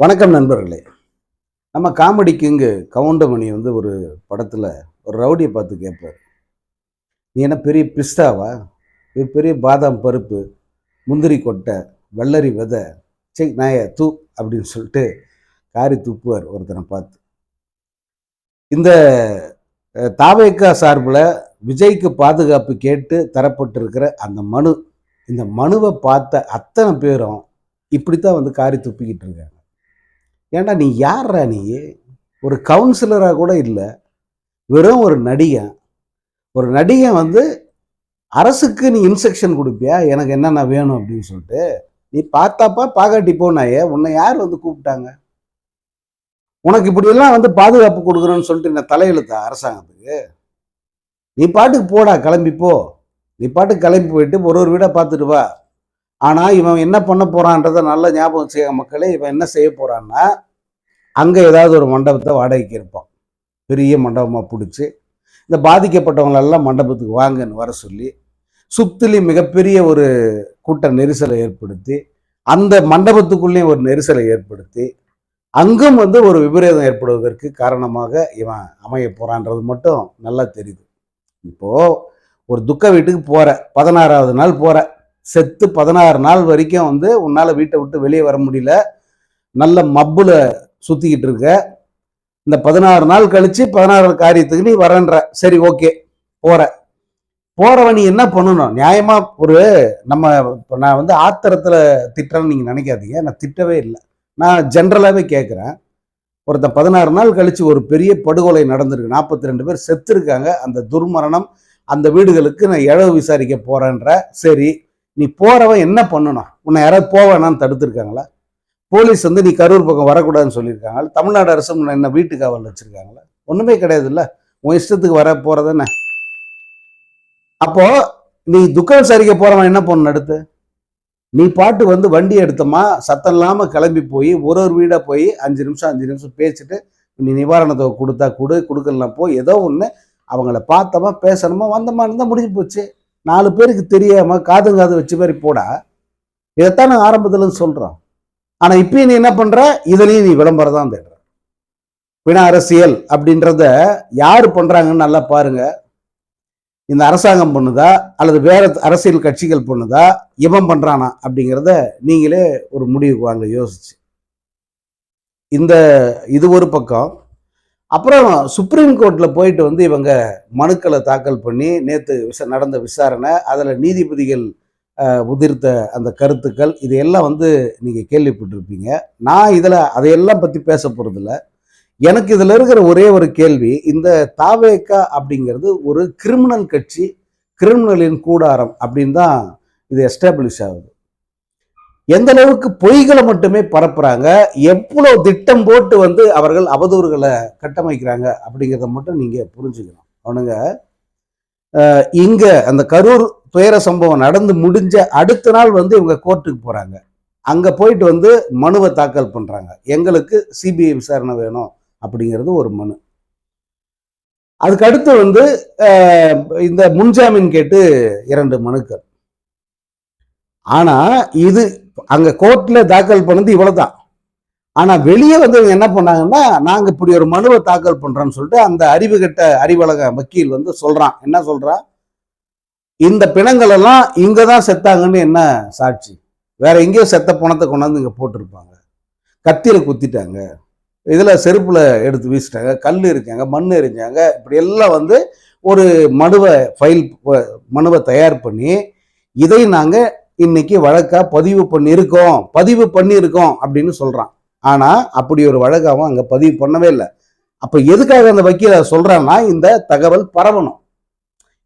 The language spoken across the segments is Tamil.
வணக்கம் நண்பர்களே. நம்ம காமெடிக்கு இங்கே கவுண்டமணி வந்து ஒரு படத்தில் ஒரு ரவுடியை பார்த்து கேட்பார் நீ என்ன பெரிய பிஸ்தாவா? இது பெரிய பாதாம் பருப்பு முந்திரி கொட்டை வெள்ளரி விதை சே நாய தூ அப்படின்னு சொல்லிட்டு காரி துப்புவார் ஒருத்தனை பார்த்து. இந்த தாவேக்கா சார்பில் விஜய்க்கு பாதுகாப்பு கேட்டு தரப்பட்டிருக்கிற அந்த மனு இந்த மனுவை பார்த்த அத்தனை பேரும் இப்படித்தான் வந்து காரி துப்பிக்கிட்டு இருக்காங்க. ஏண்டா நீ யார்ரா நீ? ஒரு கவுன்சிலராக கூட இல்லை. வெறும் ஒரு நடிகன். ஒரு நடிகன் வந்து அரசுக்கு நீ இன்ஸ்ட்ரக்ஷன் கொடுப்பியா? எனக்கு என்னென்ன வேணும் அப்படின்னு சொல்லிட்டு நீ பார்த்தாப்பா பார்க்காட்டி போனாயே உன்னை யார் வந்து கூப்பிட்டாங்க? உனக்கு இப்படியெல்லாம் வந்து பாதுகாப்பு கொடுக்குறோன்னு சொல்லிட்டு நான் தலையெழுத்தா அரசாங்கத்துக்கு? நீ பாட்டுக்கு போடா கிளம்பி போ. நீ பாட்டுக்கு கிளம்பி போயிட்டு ஒரு ஒரு வீடாக பார்த்துட்டு வா. ஆனால் இவன் என்ன பண்ண போகிறான்றத நல்லா ஞாபகம் செய்ய மக்களே. இவன் என்ன செய்ய போகிறான்னா அங்கே ஏதாவது ஒரு மண்டபத்தை வாடகைக்கு இருப்பான். பெரிய மண்டபமாக பிடிச்சி இந்த பாதிக்கப்பட்டவங்களெல்லாம் மண்டபத்துக்கு வாங்கன்னு வர சொல்லி சுத்திலி மிகப்பெரிய ஒரு கூட்ட நெரிசலை ஏற்படுத்தி அந்த மண்டபத்துக்குள்ளேயும் ஒரு நெரிசலை ஏற்படுத்தி அங்கும் வந்து ஒரு விபரீதம் ஏற்படுவதற்கு காரணமாக இவன் அமைய போகிறான்றது மட்டும் நல்லா தெரியுது. இப்போது ஒரு துக்க வீட்டுக்கு போகிற பதினாறாவது நாள் போகிற செத்து பதினாறு நாள் வரைக்கும் வந்து உன்னால் வீட்டை விட்டு வெளியே வர முடியல நல்ல மப்புல சுற்றிக்கிட்டு இருக்க. இந்த பதினாறு நாள் கழித்து பதினாறு காரியத்துக்கு நீ வரன்ற. சரி ஓகே. போகிற போகிறவன் நீ என்ன பண்ணணும்? நியாயமாக ஒரு நம்ம இப்போ நான் வந்து ஆத்திரத்தில் திட்டுறேன்னு நீங்கள் நினைக்காதீங்க. நான் திட்டவே இல்லை. நான் ஜென்ரலாகவே கேட்குறேன் ஒருத்தன் பதினாறு நாள் கழித்து ஒரு பெரிய படுகொலை நடந்திருக்கு. நாற்பத்தி ரெண்டு பேர் செத்துருக்காங்க. அந்த துர்மரணம் அந்த வீடுகளுக்கு நான் இழவு விசாரிக்க போகிறேன்ற சரி நீ போகிறவன் என்ன பண்ணணும்? உன்னை யாராவது போவேனான்னு தடுத்துருக்காங்களா? போலீஸ் வந்து நீ கரூர் பக்கம் வரக்கூடாதுன்னு சொல்லியிருக்காங்க. தமிழ்நாடு அரசு என்ன வீட்டு காவல் வச்சுருக்காங்களா ஒன்றுமே கிடையாது இல்லை உன் இஷ்டத்துக்கு வர போறதானே அப்போது நீ துக்கம் சரிக்க போகிறவன் என்ன பண்ணணும் அடுத்து? நீ பாட்டு வந்து வண்டி எடுத்தோமா சத்தம் இல்லாமல் கிளம்பி போய் ஒரு ஒரு வீடாக போய் அஞ்சு நிமிஷம் அஞ்சு நிமிஷம் பேசிட்டு நீ நிவாரணத்தை கொடுத்தா கொடு கொடுக்கலாம் போ ஏதோ ஒன்று அவங்கள பார்த்தோமா பேசணுமா வந்தமா இருந்தால் முடிஞ்சு போச்சு. நாலு பேருக்கு தெரியாமல் காது காது வச்சு மாதிரி போடா. இதைத்தான் நான் ஆரம்பத்துலன்னு சொல்கிறோம் ஆனா இப்பயும் நீ என்ன பண்ற? இதுலயும் நீ விளம்பரம் தான் தேடுற. பிண அரசியல் அப்படின்றத யார் பண்றாங்கன்னு நல்லா பாருங்க. இந்த அரசாங்கம் பண்ணுதா? அல்லது வேற அரசியல் கட்சிகள் பண்ணுதா? இவன் பண்றானா? அப்படிங்கிறத நீங்களே ஒரு முடிவுக்கு வாங்க யோசிச்சு. இந்த இது ஒரு பக்கம். அப்புறம் சுப்ரீம் கோர்ட்டில் போயிட்டு வந்து இவங்க மனுக்களை தாக்கல் பண்ணி நேற்று விச நடந்த விசாரணை அதில் நீதிபதிகள் உதிர்த்த அந்த கருத்துக்கள் இதையெல்லாம் வந்து நீங்கள் கேள்விப்பட்டிருப்பீங்க. நான் இதில் அதையெல்லாம் பற்றி பேச போகிறதில்ல எனக்கு இதில் இருக்கிற ஒரே ஒரு கேள்வி இந்த தாவேக்கா அப்படிங்கிறது ஒரு கிரிமினல் கட்சி கிரிமினலின் கூடாரம் அப்படின்னு தான் இது எஸ்டாப்ளிஷ் ஆகுது. எந்த அளவுக்கு பொய்களை மட்டுமே பரப்புறாங்க எவ்வளோ திட்டம் போட்டு வந்து அவர்கள் அவதூறுகளை கட்டமைக்கிறாங்க அப்படிங்கிறத மட்டும் நீங்கள் புரிஞ்சுக்கணும். அவனுங்க இங்க அந்த கரூர் துயர சம்பவம் நடந்து முடிஞ்ச அடுத்த நாள் வந்து இவங்க கோர்ட்டுக்கு போறாங்க. அங்க போயிட்டு வந்து மனுவை தாக்கல் பண்றாங்க. எங்களுக்கு சிபிஐ விசாரணை வேணும் அப்படிங்கிறது ஒரு மனு. அதுக்கு அடுத்து வந்து இந்த முன்ஜாமீன் கேட்டு இரண்டு மனுக்கள். ஆனா இது அங்க கோர்ட்ல தாக்கல் பண்ணது இவ்வளவுதான். ஆனால் வெளியே வந்தவங்க என்ன பண்ணாங்கன்னா நாங்கள் இப்படி ஒரு மனுவை தாக்கல் பண்ணுறோன்னு சொல்லிட்டு அந்த அறிவு கட்ட அறிவலக வக்கீல் வந்து சொல்கிறான் என்ன சொல்கிறா இந்த பிணங்கள் எல்லாம் இங்கே தான் செத்தாங்கன்னு என்ன சாட்சி? வேற எங்கேயோ செத்த பணத்தை கொண்டாந்து இங்கே போட்டிருப்பாங்க. கத்தியில் குத்திட்டாங்க. இதில் செருப்பில் எடுத்து வீசிட்டாங்க. கல் எரிஞ்சாங்க. மண் எரிஞ்சாங்க. இப்படி எல்லாம் வந்து ஒரு மனுவை ஃபைல் மனுவை தயார் பண்ணி இதை நாங்கள் இன்னைக்கு வழக்காக பதிவு பண்ணியிருக்கோம். பதிவு பண்ணியிருக்கோம் அப்படின்னு சொல்கிறான் ஆனால் அப்படி ஒரு வழக்கு அவன் அங்கே பதிவு பண்ணவே இல்லை. அப்போ எதுக்காக அந்த வக்கீல சொல்கிறான்னா இந்த தகவல் பரவணும்.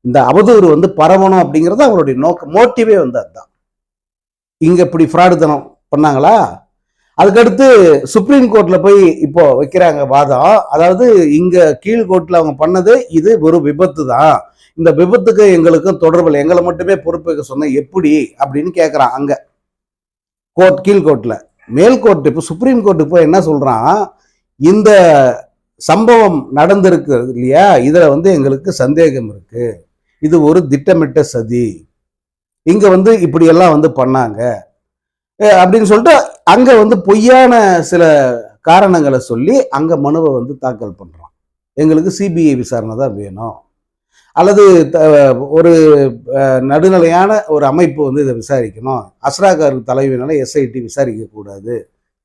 இந்த அவதூறு வந்து பரவணும் அப்படிங்கிறது அவருடைய நோக்க மோட்டிவே வந்து அதுதான் இங்கே இப்படி ஃப்ராடுத்தனம் பண்ணாங்களா? அதுக்கடுத்து சுப்ரீம் கோர்ட்ல போய் இப்போ வைக்கிறாங்க வாதம். அதாவது இங்க கீழ் கோர்ட்ல அவங்க பண்ணது இது ஒரு விபத்து தான். இந்த விபத்துக்கு எங்களுக்கும் தொடர்பு இல்லை. எங்களை மட்டுமே பொறுப்பேற்க சொன்ன எப்படி அப்படின்னு கேட்குறான் அங்க. கோர்ட் கீழ் கோர்ட்ல. மேல்கோர்ட்டு இப்போ சுப்ரீம் கோர்ட்டுக்கு போய் என்ன சொல்கிறான் இந்த சம்பவம் நடந்திருக்கு இல்லையா? இதில் வந்து எங்களுக்கு சந்தேகம் இருக்குது இது ஒரு திட்டமிட்ட சதி. இங்கே வந்து இப்படியெல்லாம் வந்து பண்ணாங்க. அப்படின்னு சொல்லிட்டு அங்கே வந்து பொய்யான சில காரணங்களை சொல்லி அங்கே மனுவை வந்து தாக்கல் பண்ணுறான் எங்களுக்கு சிபிஐ விசாரணை தான் வேணும். அல்லது த- ஒரு நடுநிலையான ஒரு அமைப்பு வந்து இதை விசாரிக்கணும். அஸ்ராகார் தலைவினால எஸ்ஐடி விசாரிக்கக்கூடாது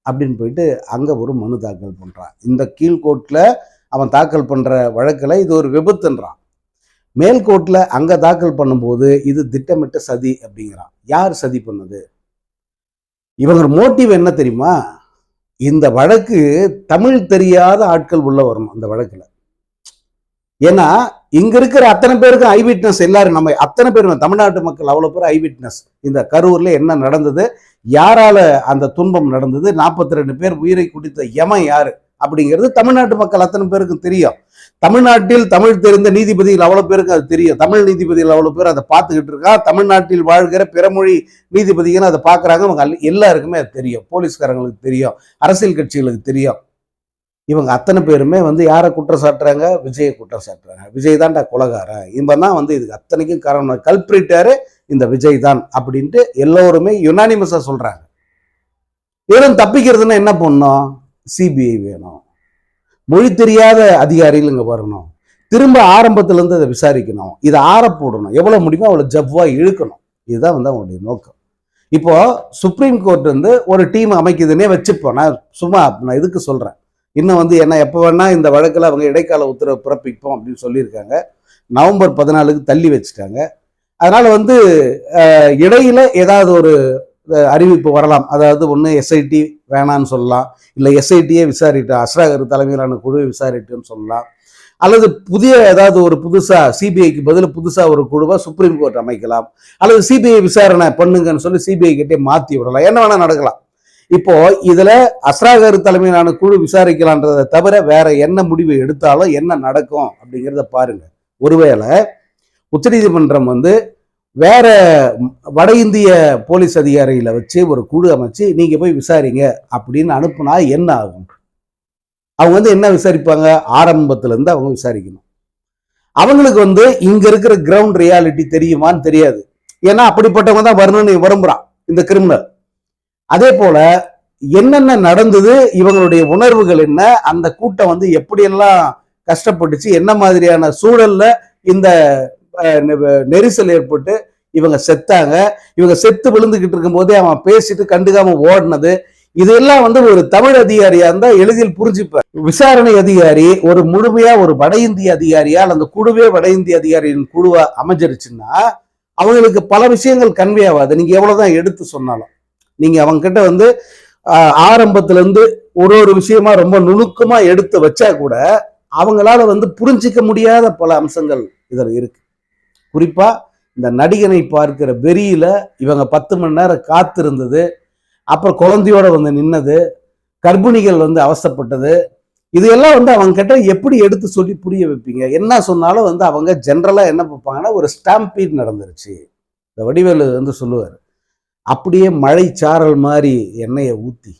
அப்படின்னு போயிட்டு அங்கே ஒரு மனு தாக்கல் பண்ணுறான் இந்த கீழ்கோட்டில் அவன் தாக்கல் பண்ணுற வழக்கில் இது ஒரு விபத்துன்றான். மேல்கோட்டில் அங்கே தாக்கல் பண்ணும்போது இது திட்டமிட்ட சதி அப்படிங்கிறான். யார் சதி பண்ணது? இவங்க மோட்டிவ் என்ன தெரியுமா? இந்த வழக்கு தமிழ் தெரியாத ஆட்கள் உள்ள வரணும் அந்த வழக்கில். ஏன்னா இங்க இருக்கிற அத்தனை பேருக்கும் ஐ விட்னஸ் எல்லாரும் நம்ம அத்தனை பேரும் தமிழ்நாட்டு மக்கள் அவ்வளோ பேர் ஐ விட்னஸ் இந்த கரூர்ல என்ன நடந்தது? யாரால அந்த துன்பம் நடந்தது? நாற்பத்தி ரெண்டு பேர் உயிரை குடித்த யமன் யாரு? அப்படிங்கிறது தமிழ்நாட்டு மக்கள் அத்தனை பேருக்கும் தெரியும். தமிழ்நாட்டில் தமிழ் தெரிந்த நீதிபதிகள் அவ்வளோ பேருக்கு அது தெரியும். தமிழ் நீதிபதிகள் அவ்வளோ பேர் அதை பார்த்துக்கிட்டு இருக்கா தமிழ்நாட்டில் வாழ்கிற பிறமொழி நீதிபதிகள் அதை பார்க்குறாங்க. அவங்க எல்லாருக்குமே அது தெரியும். போலீஸ்காரங்களுக்கு தெரியும். அரசியல் கட்சிகளுக்கு தெரியும். இவங்க அத்தனை பேருமே வந்து யாரை குற்றம் சாட்டுறாங்க? விஜயை குற்றம் சாட்டுறாங்க. விஜய் தான்டா குலகாரன். இவன் தான் வந்து இதுக்கு அத்தனைக்கும் காரணம். கல்பிரிட்டாரு இந்த விஜய் தான் அப்படின்ட்டு எல்லோருமே யுனானிமஸாக சொல்கிறாங்க வெறும் தப்பிக்கிறதுன்னா என்ன பண்ணணும்? சிபிஐ வேணும். மொழி தெரியாத அதிகாரிகள் இங்கே வரணும் திரும்ப ஆரம்பத்துலேருந்து அதை விசாரிக்கணும். இதை ஆற போடணும். எவ்வளோ முடியுமோ அவ்வளோ ஜவ்வாக இழுக்கணும். இதுதான் வந்து அவங்களுடைய நோக்கம். இப்போது சுப்ரீம் கோர்ட் வந்து ஒரு டீம் அமைக்குதுன்னே வச்சுப்போம். நான் சும்மா நான் இதுக்கு சொல்கிறேன் இன்னும் வந்து என்ன எப்போ வேணால் இந்த வழக்கில் அவங்க இடைக்கால உத்தரவு பிறப்பிப்போம் அப்படின்னு சொல்லியிருக்காங்க. நவம்பர் பதினாலுக்கு தள்ளி வச்சுட்டாங்க. அதனால் வந்து இடையில் ஏதாவது ஒரு அறிவிப்பு வரலாம். அதாவது ஒன்று எஸ்ஐடி வேணான்னு சொல்லலாம். இல்லை எஸ்ஐடியே விசாரிட்டு அஸ்ராகர் தலைமையிலான குழுவை விசாரிட்டுன்னு சொல்லலாம். அல்லது புதிய ஏதாவது ஒரு புதுசாக சிபிஐக்கு பதில் புதுசாக ஒரு குழுவை சுப்ரீம் கோர்ட் அமைக்கலாம். அல்லது சிபிஐ விசாரணை பண்ணுங்கன்னு சொல்லி சிபிஐ கிட்டே மாற்றி விடலாம். என்ன வேணால் நடக்கலாம். இப்போ இதுல அஸ்ராகர் தலைமையிலான குழு விசாரிக்கலான்றதை தவிர வேற என்ன முடிவு எடுத்தாலும் என்ன நடக்கும் அப்படிங்கிறத பாருங்க. ஒருவேளை உச்சநீதிமன்றம் வந்து வேற வட இந்திய போலீஸ் அதிகாரிகளை வச்சு ஒரு குழு அமைச்சு நீங்க போய் விசாரிங்க அப்படின்னு அனுப்புனா என்ன ஆகும்? அவங்க வந்து என்ன விசாரிப்பாங்க? ஆரம்பத்துல இருந்து அவங்க விசாரிக்கணும். அவங்களுக்கு வந்து இங்க இருக்கிற கிரவுண்ட் ரியாலிட்டி தெரியுமான்னு தெரியாது. ஏன்னா அப்படிப்பட்டவங்க தான் வரணும்னு விரும்புறான் இந்த கிரிமினல் அதே போல என்னென்ன நடந்தது இவங்களுடைய உணர்வுகள் என்ன அந்த கூட்டம் வந்து எப்படியெல்லாம் கஷ்டப்பட்டுச்சு என்ன மாதிரியான சூழல்ல இந்த நெரிசல் ஏற்பட்டு இவங்க செத்தாங்க இவங்க செத்து விழுந்துகிட்டு இருக்கும்போதே அவன் பேசிட்டு கண்டுக்காம ஓடினது இதெல்லாம் வந்து ஒரு தமிழ் அதிகாரியா இருந்தா எளிதில் புரிஞ்சுப்பார் விசாரணை அதிகாரி ஒரு முழுமையா ஒரு வட இந்திய அதிகாரியால் அந்த குழுவே வட இந்திய அதிகாரியின் குழுவா அமைஞ்சிருச்சுன்னா அவங்களுக்கு பல விஷயங்கள் கன்வே ஆகாது. நீங்க எவ்வளவுதான் எடுத்து சொன்னாலும். நீங்க அவங்க கிட்ட வந்து ஆரம்பத்துல இருந்து ஒரு ஒரு விஷயமா ரொம்ப நுணுக்கமா எடுத்து வச்சா கூட அவங்களால வந்து புரிஞ்சிக்க முடியாத பல அம்சங்கள் இதில் இருக்கு. குறிப்பா இந்த நடிகனை பார்க்கிற வெறியில இவங்க பத்து மணி நேரம் காத்திருந்தது அப்புறம் குழந்தையோட வந்து நின்னது கர்ப்பிணிகள் வந்து அவசப்பட்டது இதையெல்லாம் வந்து அவங்க கிட்ட எப்படி எடுத்து சொல்லி புரிய வைப்பீங்க? என்ன சொன்னாலும் வந்து அவங்க ஜென்ரலாக என்ன பார்ப்பாங்கன்னா ஒரு ஸ்டாம்பீட் நடந்துருச்சு. இந்த வடிவேலு வந்து சொல்லுவார் அப்படியே மழை சாரல் மாதிரி எண்ணெயை ஊற்றி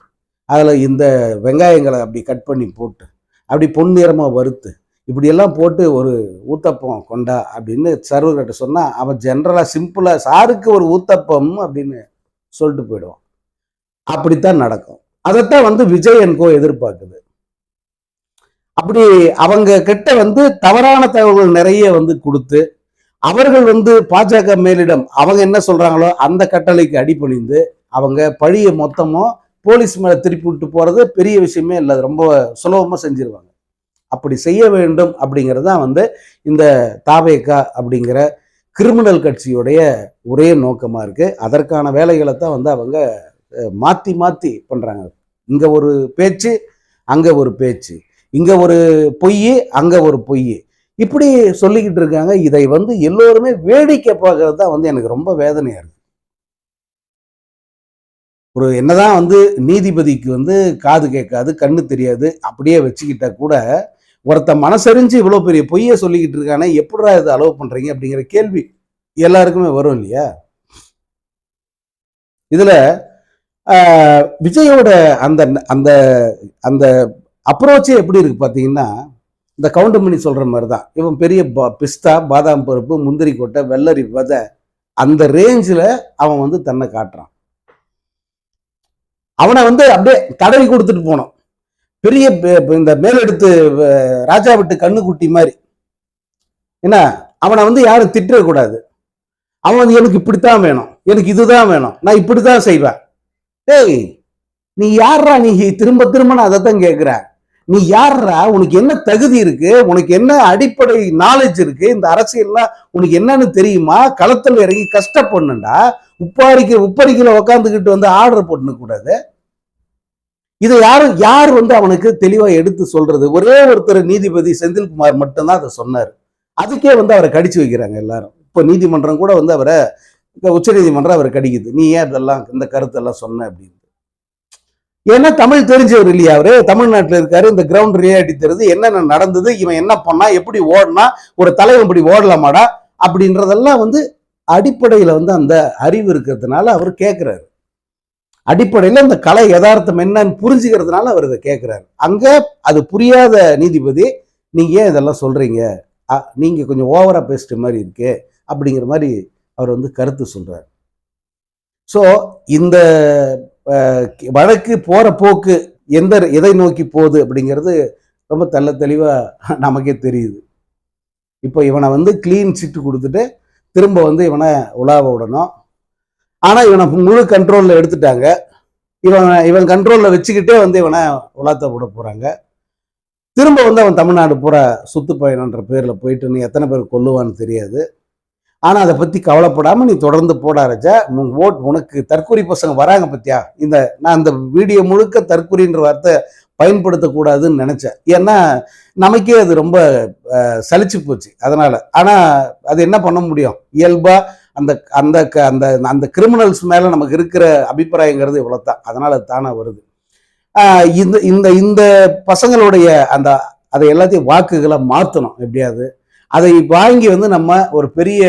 அதில் இந்த வெங்காயங்களை அப்படி கட் பண்ணி போட்டு அப்படி பொன்னிறமாக வறுத்து இப்படியெல்லாம் போட்டு ஒரு ஊத்தப்பம் கொண்டா அப்படின்னு சர்வர்கிட்ட சொன்னால் அவன் ஜென்ரலாக சிம்பிளாக சாருக்கு ஒரு ஊத்தப்பம் அப்படின்னு சொல்லிட்டு போயிடுவான். அப்படித்தான் நடக்கும். அதைத்தான் வந்து விஜய் என்கோ எதிர்பார்க்குது. அப்படி அவங்க கிட்ட வந்து தவறான தகவல்கள் நிறைய வந்து கொடுத்து அவர்கள் வந்து பாஜக மேலிடம் அவங்க என்ன சொல்றாங்களோ அந்த கட்டளைக்கு அடிபணிந்து அவங்க பழிய மொத்தமும் போலீஸ் மேலே திருப்பி விட்டு போறது பெரிய விஷயமே இல்லை. அது ரொம்ப சுலபமாக செஞ்சிருவாங்க. அப்படி செய்ய வேண்டும் அப்படிங்கிறது தான் வந்து இந்த தாவேக்கா அப்படிங்கிற கிரிமினல் கட்சியுடைய ஒரே நோக்கமாக இருக்கு. அதற்கான வேலைகளை தான் வந்து அவங்க மாற்றி மாற்றி பண்ணுறாங்க இங்கே இங்க ஒரு பேச்சு அங்க ஒரு பேச்சு. இங்க ஒரு பொய் அங்க ஒரு பொய் இப்படி சொல்லிக்கிட்டு இருக்காங்க. இதை வந்து எல்லோருமே வேடிக்கை பார்க்கறது தான் வந்து எனக்கு ரொம்ப வேதனையா இருக்கு. ஒரு என்னதான் வந்து நீதிபதிக்கு வந்து காது கேட்காது கண்ணு தெரியாது அப்படியே வச்சுக்கிட்டா கூட ஒருத்த மனசறிஞ்சு இவ்வளோ பெரிய பொய்யை சொல்லிக்கிட்டு இருக்கானே எப்படிடா இதை அலோவ் பண்ணுறீங்க அப்படிங்கிற கேள்வி எல்லாருக்குமே வரும் இல்லையா? இதில் விஜயோட அந்த அந்த அந்த அப்ரோச்சே எப்படி இருக்கு பார்த்தீங்கன்னா இந்த கவுண்டுமுணி சொல்கிற மாதிரி தான் இவன் பெரிய பா- பிஸ்தா பாதாம் பருப்பு முந்திரி கொட்டை வெள்ளரி விதை அந்த ரேஞ்சில் அவன் வந்து தன்னை காட்டுறான். அவனை வந்து அப்படியே தடவி கொடுத்துட்டு போனோம் பெரிய இந்த மேலெடுத்து ராஜா விட்டு கண்ணுக்குட்டி மாதிரி. என்ன? அவனை வந்து யாரும் திட்டக்கூடாது. அவன் வந்து எனக்கு இப்படித்தான் வேணும். எனக்கு இதுதான் வேணும். நான் இப்படித்தான் செய்வேன். டேய் நீ யாரா நீ? திரும்ப திரும்ப நான் அதை தான் கேட்குறேன் நீ யார்ரா உனக்கு என்ன தகுதி இருக்கு? உனக்கு என்ன அடிப்படை நாலேஜ் இருக்கு? இந்த அரசியல்லாம் உனக்கு என்னன்னு தெரியுமா? களத்தில் இறங்கி கஷ்டப்படணுண்டா உப்பாரிக்க உப்பரிக்கல உக்காந்துக்கிட்டு வந்து ஆர்டர் போட்டுன்னு கூடாது. இதை யாரும் யார் வந்து அவனுக்கு தெளிவா எடுத்து சொல்றது? ஒரே ஒருத்தர் நீதிபதி செந்தில்குமார் மட்டும்தான் அதை சொன்னார். அதுக்கே வந்து அவரை கடிச்சு வைக்கிறாங்க எல்லாரும். இப்போ நீதிமன்றம் கூட வந்து அவரை உச்ச நீதிமன்றம் அவரை கடிக்குது. நீ ஏன் இதெல்லாம் இந்த கருத்தெல்லாம் சொன்ன அப்படின்னு. ஏன்னா தமிழ் தெரிஞ்சவர் இல்லையா அவரு? தமிழ்நாட்டில் இருக்காரு இந்த கிரவுண்ட் ரியாலிட்டி தெரிஞ்சு என்னென்ன நடந்தது இவன் என்ன பண்ணா எப்படி ஓடினா ஒரு தலைவன் இப்படி ஓடலாமாடா அப்படின்றதெல்லாம் வந்து அடிப்படையில் வந்து அந்த அறிவு இருக்கிறதுனால அவர் கேட்குறாரு அடிப்படையில் அந்த கலை யதார்த்தம் என்னன்னு புரிஞ்சுக்கிறதுனால அவர் இதை கேட்குறாரு அங்கே அது புரியாத நீதிபதி நீங்கள் ஏன் இதெல்லாம் சொல்கிறீங்க நீங்கள் கொஞ்சம் ஓவராக பேசுகிற மாதிரி இருக்கே அப்படிங்கிற மாதிரி அவர் வந்து கருத்து சொல்கிறார் ஸோ இந்த வழக்கு போற போக்கு எந்த எதை நோக்கி போகுது அப்படிங்கிறது ரொம்ப தெல்ல தெளிவா நமக்கே தெரியுது. இப்போ இவனை வந்து க்ளீன் சிட்டு கொடுத்துட்டு திரும்ப வந்து இவனை உலாவ விடணும். ஆனா இவனை முழு கண்ட்ரோல்ல எடுத்துட்டாங்க. இவன் இவன் கண்ட்ரோல்ல வச்சுக்கிட்டே வந்து இவனை உலாத்த விட போறாங்க. திரும்ப வந்து அவன் தமிழ்நாடு பூரா சுத்து பயணன்ற பேர்ல போயிட்டு நீ எத்தனை பேர் கொல்லுவான்னு தெரியாது. ஆனால் அதை பற்றி கவலைப்படாமல் நீ தொடர்ந்து போட ராஜா. உன் ஓட் உனக்கு தற்கொலை பசங்க வராங்க பத்தியா? இந்த நான் அந்த வீடியோ முழுக்க தற்கொலைன்ற வார்த்தை பயன்படுத்தக்கூடாதுன்னு நினச்சேன். ஏன்னா நமக்கே அது ரொம்ப சலிச்சு போச்சு அதனால். ஆனால் அது என்ன பண்ண முடியும்? இயல்பாக அந்த அந்த க- அந்த அந்த கிரிமினல்ஸ் மேலே நமக்கு இருக்கிற அபிப்பிராயங்கிறது இவ்வளவுதான். அதனால் அது தானாக வருது. இந்த இந்த இந்த பசங்களுடைய அந்த அதை எல்லாத்தையும் வாக்குகளை மாற்றணும் எப்படியாவது. அதை வாங்கி வந்து நம்ம ஒரு பெரிய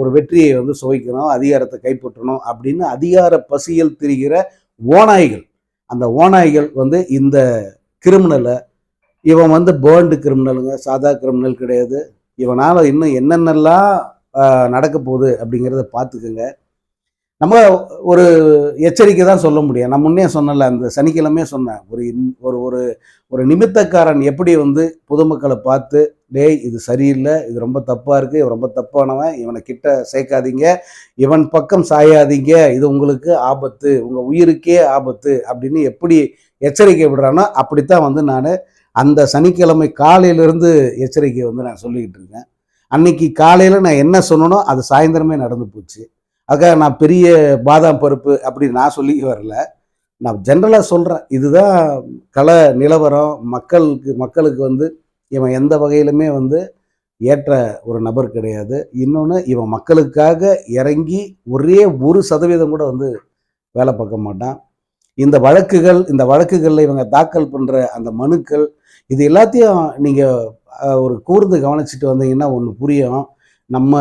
ஒரு வெற்றியை வந்து சுவைக்கணும் அதிகாரத்தை கைப்பற்றணும் அப்படின்னு அதிகார பசியில் திரிகிற ஓநாய்கள். அந்த ஓநாய்கள் வந்து இந்த கிரிமினலை இவன் வந்து பேர்ண்டு கிரிமினலுங்க சாதா கிரிமினல் கிடையாது. இவனால் இன்னும் என்னென்னலாம் நடக்க போகுது அப்படிங்கிறத பார்த்துக்குங்க. நம்ம ஒரு எச்சரிக்கை தான் சொல்ல முடியும். நான் முன்னே சொன்னல அந்த சனிக்கிழமையே சொன்னேன். ஒரு இன்- ஒரு ஒரு ஒரு நிமித்தக்காரன் எப்படி வந்து பொதுமக்களை பார்த்து டேய் இது சரியில்லை இது ரொம்ப தப்பாக இருக்குது இவன் ரொம்ப தப்பானவன் இவனை கிட்ட சேர்க்காதீங்க இவன் பக்கம் சாயாதீங்க இது உங்களுக்கு ஆபத்து உங்கள் உயிருக்கே ஆபத்து அப்படின்னு எப்படி எச்சரிக்கை விடுறானோ அப்படித்தான் வந்து நான் அந்த சனிக்கிழமை காலையிலிருந்து எச்சரிக்கை வந்து நான் சொல்லிக்கிட்டு இருக்கேன். அன்னைக்கு காலையில் நான் என்ன சொன்னனோ அது சாயந்தரமே நடந்து போச்சு. அதுக்காக நான் பெரிய பாதாம் பருப்பு அப்படின்னு நான் சொல்லி வரல. நான் ஜென்ரலாக சொல்கிறேன் இதுதான் கல நிலவரம். மக்களுக்கு மக்களுக்கு வந்து இவன் எந்த வகையிலுமே வந்து ஏற்ற ஒரு நபர் கிடையாது. இன்னொன்று இவன் மக்களுக்காக இறங்கி ஒரே ஒரு சதவீதம் கூட வந்து வேலை பார்க்க மாட்டான். இந்த வழக்குகள் இந்த வழக்குகளில் இவங்க தாக்கல் பண்ணுற அந்த மனுக்கள் இது எல்லாத்தையும் நீங்கள் ஒரு கூர்ந்து கவனிச்சுட்டு வந்தீங்கன்னா ஒன்று புரியும். நம்ம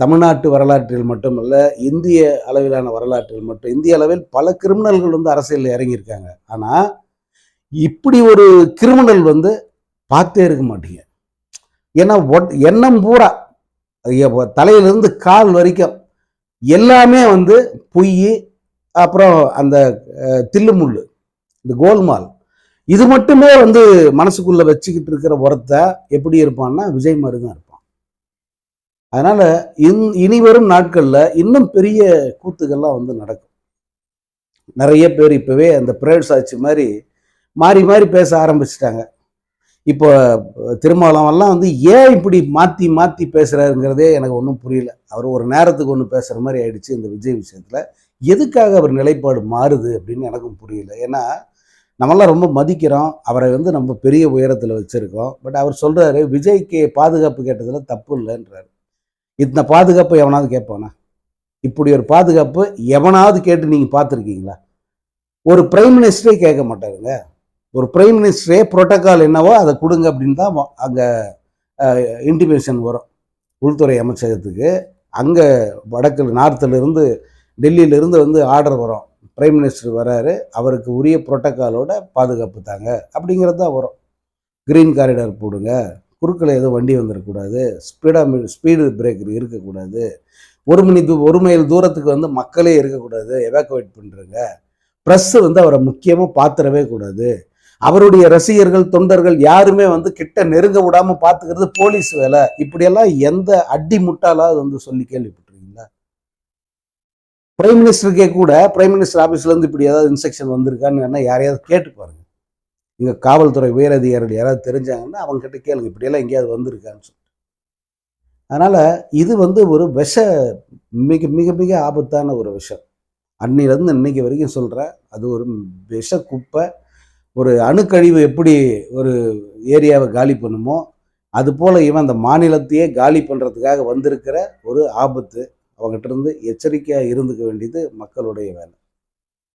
தமிழ்நாட்டு வரலாற்றில் மட்டுமல்ல இந்திய அளவிலான வரலாற்றில் மட்டும் இந்திய அளவில் பல கிரிமினல்கள் வந்து அரசியலில் இறங்கியிருக்காங்க. ஆனால் இப்படி ஒரு கிரிமினல் வந்து பார்த்தே இருக்க மாட்டீங்க. ஏன்னா ஒட்- எண்ணம் பூரா தலையிலிருந்து கால் வரைக்கும் எல்லாமே வந்து பொய் அப்புறம் அந்த தில்லுமுள்ளு இந்த கோல்மால். இது மட்டுமே வந்து மனசுக்குள்ளே வச்சுக்கிட்டு இருக்கிற ஒருத்த எப்படி இருப்பான்னா விஜய் மாதிரி தான் இருப்பான். அதனால் இன் இனி வரும் நாட்களில் இன்னும் பெரிய கூத்துக்கள்லாம் வந்து நடக்கும். நிறைய பேர் இப்போவே அந்த பிரேயர் சாட்சி மாதிரி மாறி மாறி பேச ஆரம்பிச்சிட்டாங்க. இப்போ திருமாவளவெல்லாம் வந்து ஏன் இப்படி மாற்றி மாற்றி பேசுகிறாருங்கிறதே எனக்கு ஒன்றும் புரியல. அவர் ஒரு நேரத்துக்கு ஒன்று பேசுகிற மாதிரி ஆயிடுச்சு இந்த விஜய் விஷயத்தில். எதுக்காக அவர் நிலைப்பாடு மாறுது அப்படின்னு எனக்கும் புரியல. ஏன்னா நம்மெல்லாம் ரொம்ப மதிக்கிறோம். அவரை வந்து நம்ம பெரிய உயரத்தில் வச்சுருக்கோம். பட் அவர் சொல்கிறாரு விஜய்க்கு பாதுகாப்பு கேட்டதில் தப்பு இல்லைன்றாரு. இத்தனை பாதுகாப்பு எவனாவது கேட்பானா? இப்படி ஒரு பாதுகாப்பு எவனாவது கேட்டு நீங்கள் பார்த்துருக்கீங்களா? ஒரு பிரைம் மினிஸ்டரே கேட்க மாட்டாருங்க. ஒரு பிரைம் மினிஸ்டரே புரோட்டோக்கால் என்னவோ அதை கொடுங்க அப்படின்னு தான் அங்கே இன்டிமேஷன் வரும். உள்துறை அமைச்சகத்துக்கு. அங்கே வடக்கில் நார்த்துலேருந்து டெல்லியிலேருந்து வந்து ஆர்டர் வரும். பிரைம் மினிஸ்டர் வராரு. அவருக்கு உரிய புரோட்டோக்காலோட பாதுகாப்பு தாங்க. அப்படிங்கிறது தான் வரும். கிரீன் காரிடார் போடுங்க. குறுக்கில் எதுவும் வண்டி வந்துடக்கூடாது ஸ்பீடாக ஸ்பீடு பிரேக்கர் இருக்கக்கூடாது. ஒரு மணி தூ ஒரு மைல் தூரத்துக்கு வந்து மக்களே இருக்கக்கூடாது. எவாக்குவேட் பண்ணுறங்க ப்ரெஸ்ஸு வந்து அவரை முக்கியமாக பாத்திரவே கூடாது. அவருடைய ரசிகர்கள் தொண்டர்கள் யாருமே வந்து கிட்ட நெருங்க விடாமல் பார்த்துக்கிறது போலீஸ் வேலை. இப்படியெல்லாம் எந்த அடி முட்டாலாவது வந்து சொல்லி கேள்விப்பட்டிருக்கீங்களா? பிரைம் மினிஸ்டருக்கே கூட பிரைம் மினிஸ்டர் ஆஃபீஸ்லேருந்து இப்படி ஏதாவது இன்ஸ்ட்ரக்ஷன் வந்திருக்கான்னு வேணா யாரையாவது கேட்டு பாருங்க. இங்கே காவல்துறை உயரதிகாரிகள் யாராவது தெரிஞ்சாங்கன்னா அவங்ககிட்ட கேளுங்க. இப்படியெல்லாம் எங்கேயாவது வந்திருக்கான்னு சொல்லிட்டு. அதனால் இது வந்து ஒரு விஷ மிக மிக மிக ஆபத்தான ஒரு விஷயம். அன்னிலேருந்து இன்னைக்கு வரைக்கும் சொல்கிறேன் அது ஒரு விஷ குப்பை ஒரு அணுக்கழிவு எப்படி ஒரு ஏரியாவை காலி பண்ணுமோ அது போல் இவன் அந்த மாநிலத்தையே காலி பண்ணுறதுக்காக வந்திருக்கிற ஒரு ஆபத்து அவங்ககிட்ட இருந்து எச்சரிக்கையாக இருந்துக்க வேண்டியது மக்களுடைய வேலை.